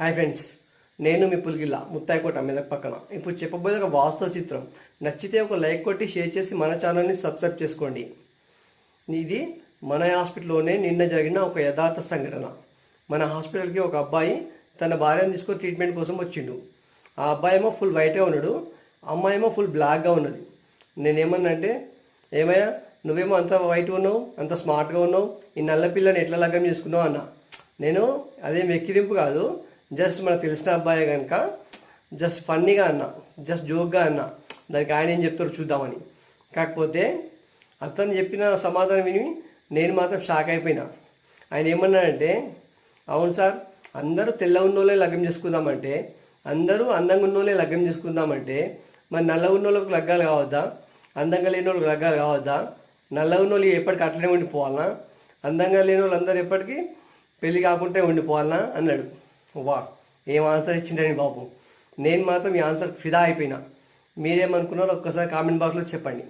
Hi friends నేను మీ పులిగిల్ల ముత్తాయికోట మీద పక్కన. ఇప్పుడు చెప్పబోయే ఒక వాస్తవ చిత్రం. నచ్చితే ఒక లైక్ కొట్టి షేర్ చేసి మన ఛానల్ని సబ్స్క్రైబ్ చేసుకోండి. ఇది మన హాస్పిటల్లోనే నిన్న జరిగిన ఒక యథార్థ సంఘటన. మన హాస్పిటల్కి ఒక అబ్బాయి తన భార్యను తీసుకొని ట్రీట్మెంట్ కోసం వచ్చిండు. ఆ అబ్బాయి ఏమో ఫుల్ వైట్గా ఉన్నాడు అమ్మాయి ఏమో ఫుల్ బ్లాక్గా ఉన్నది. నేనేమన్నా అంటే ఏమయ్యా నువ్వేమో అంత వైట్ ఉన్నావు అంత స్మార్ట్గా ఉన్నావు ఈ నల్ల పిల్లని ఎట్లా లగ్గం చేసుకున్నావు? అన్న. నేను అదేం ఎక్కిరింపు కాదు జస్ట్ మనకు తెలిసిన అబ్బాయి కనుక జస్ట్ ఫన్నీగా అన్నా జస్ట్ జోక్గా అన్నా దానికి ఆయన ఏం చెప్తారో చూద్దామని. కాకపోతే అతను చెప్పిన సమాధానం విని నేను మాత్రం షాక్ అయిపోయినా. ఆయన ఏమన్నాడంటే అవును సార్ అందరూ తెల్ల ఉన్నోళ్ళే లగ్గం చేసుకుందామంటే అందరూ అందంగా ఉన్నోళ్ళే లగ్గం చేసుకుందామంటే మరి నల్ల ఉన్నోళ్ళకు లగ్గాలు కావద్దా? అందంగా లేని వాళ్ళకి లగ్గాలు కావద్దా? నల్ల ఉన్నోళ్ళు ఎప్పటికీ అట్లనే ఉండిపోవాలనా? అందంగా లేని వాళ్ళు అందరూ ఎప్పటికీ పెళ్ళి కాకుంటే ఉండిపోవాలనా? అన్నాడు. వా ఏం ఆన్సర్ ఇచ్చిండని బాబు. నేను మాత్రం ఈ ఆన్సర్ ఫిదా అయిపోయినా. మీరేమనుకున్నారో ఒక్కసారి కామెంట్ బాక్స్లో చెప్పండి.